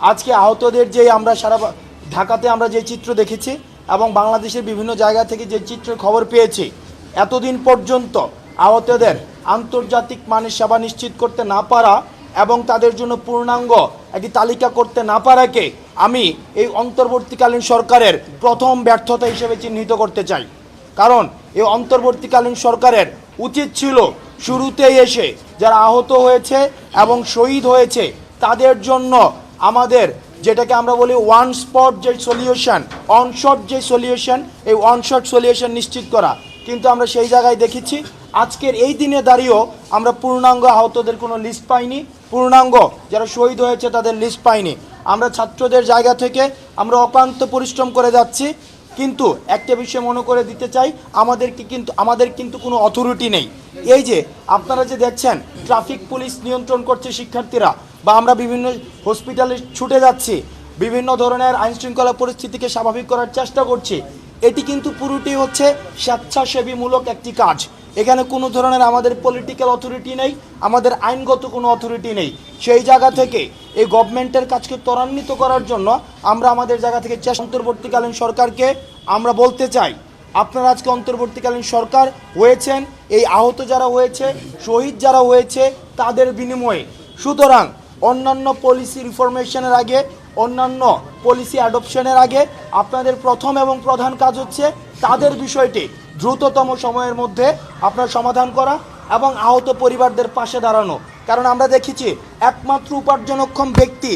আজকে আহতদের যে আমরা সারা ঢাকাতে আমরা যে চিত্র দেখেছি এবং বাংলাদেশের বিভিন্ন জায়গা থেকে যে চিত্রের খবর পেয়েছি, এতদিন পর্যন্ত আহতদের আন্তর্জাতিক মানের সেবা নিশ্চিত করতে না পারা এবং তাদের জন্য পূর্ণাঙ্গ একটি তালিকা করতে না পারাকে আমি এই অন্তর্বর্তীকালীন সরকারের প্রথম ব্যর্থতা হিসেবে চিহ্নিত করতে চাই। কারণ এই অন্তর্বর্তীকালীন সরকারের উচিত ছিল শুরুতেই এসে যারা আহত হয়েছে এবং শহীদ হয়েছে তাদের জন্য আমাদের যেটাকে আমরা বলি ওয়ান স্পট যে সলিউশন অনশট যে সলিউশন এই অনশট সলিউশন নিশ্চিত করা। কিন্তু আমরা সেই জায়গায় দেখেছি, আজকের এই দিনে দাঁড়িয়েও আমরা পূর্ণাঙ্গ আহতদের কোনো লিস্ট পাইনি। পূর্ণাঙ্গ যারা শহীদ হয়েছে তাদের লিস্ট পাইনি। আমরা ছাত্রদের জায়গা থেকে আমরা অক্লান্ত পরিশ্রম করে যাচ্ছি। কিন্তু একটা বিষয় মনে করে দিতে চাই, আমাদেরকে কিন্তু আমাদের কিন্তু কোনো অথরিটি নেই। এই যে, আপনারা যে দেখছেন ট্রাফিক পুলিশ নিয়ন্ত্রণ করছে শিক্ষার্থীরা, বা আমরা বিভিন্ন হসপিটালে ছুটে যাচ্ছি, বিভিন্ন ধরনের আইন শৃঙ্খলা পরিস্থিতিকে স্বাভাবিক করার চেষ্টা করছি, এটি কিন্তু পুরোটি হচ্ছে স্বেচ্ছাসেবীমূলক একটি কাজ। এখানে কোনো ধরনের আমাদের পলিটিক্যাল অথরিটি নেই, আমাদের আইনগত কোনো অথরিটি নেই। সেই জায়গা থেকে এই গভর্নমেন্টের কাজকে ত্বরান্বিত করার জন্য আমরা আমাদের জায়গা থেকে চেষ্টা অন্তর্বর্তীকালীন সরকারকে আমরা বলতে চাই, আপনারা আজকে অন্তর্বর্তীকালীন সরকার হয়েছেন, এই আহত যারা হয়েছে, শহীদ যারা হয়েছে, তাদের বিনিময়ে। সুতরাং অন্যান্য পলিসি রিফরমেশনের আগে অন্যান্য পলিসি অ্যাডপশনের আগে আপনাদের প্রথম এবং প্রধান কাজ হচ্ছে তাদের বিষয়টি দ্রুততম সময়ের মধ্যে আপনার সমাধান করা এবং আহত পরিবারদের পাশে দাঁড়ানো। কারণ আমরা দেখেছি একমাত্র উপার্জনক্ষম ব্যক্তি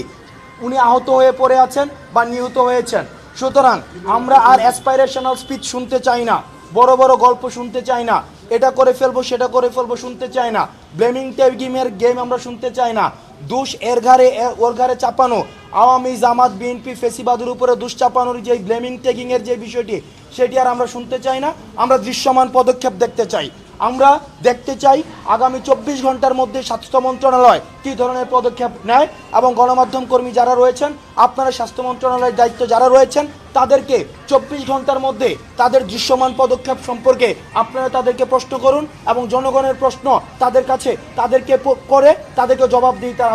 উনি আহত হয়ে পড়ে আছেন বা নিহত হয়েছেন। সুতরাং আমরা আর অ্যাসপাইরেশনাল স্পিচ শুনতে চাই না, বড় বড় গল্প শুনতে চাই না, এটা করে ফেলব, সেটা করে ফেলব শুনতে চাই না ব্লেমিং গেমের গেম আমরা শুনতে চাই না, দোষ এর ঘাড়ে ওর ঘাড়ে চাপানো আওয়ামী জামাত, বিএনপি, ফেসিবাদের উপরে দোষ চাপানোর যে ব্লেমিং টেকিংয়ের যে বিষয়টি, সেটি আর আমরা শুনতে চাই না, আমরা দৃশ্যমান পদক্ষেপ দেখতে চাই। আমরা দেখতে চাই আগামী চব্বিশ ঘণ্টার মধ্যে স্বাস্থ্য মন্ত্রণালয় কী ধরনের পদক্ষেপ নেয় এবং গণমাধ্যম কর্মী যারা রয়েছেন, আপনারা স্বাস্থ্য মন্ত্রণালয়ের দায়িত্ব যারা রয়েছেন, তাদেরকে চব্বিশ ঘণ্টার মধ্যে তাদের দৃশ্যমান পদক্ষেপ সম্পর্কে আপনারা তাদেরকে প্রশ্ন করুন এবং জনগণের প্রশ্ন তাদের কাছে তাদেরকে করে তাদেরকে জবাব দিই তারা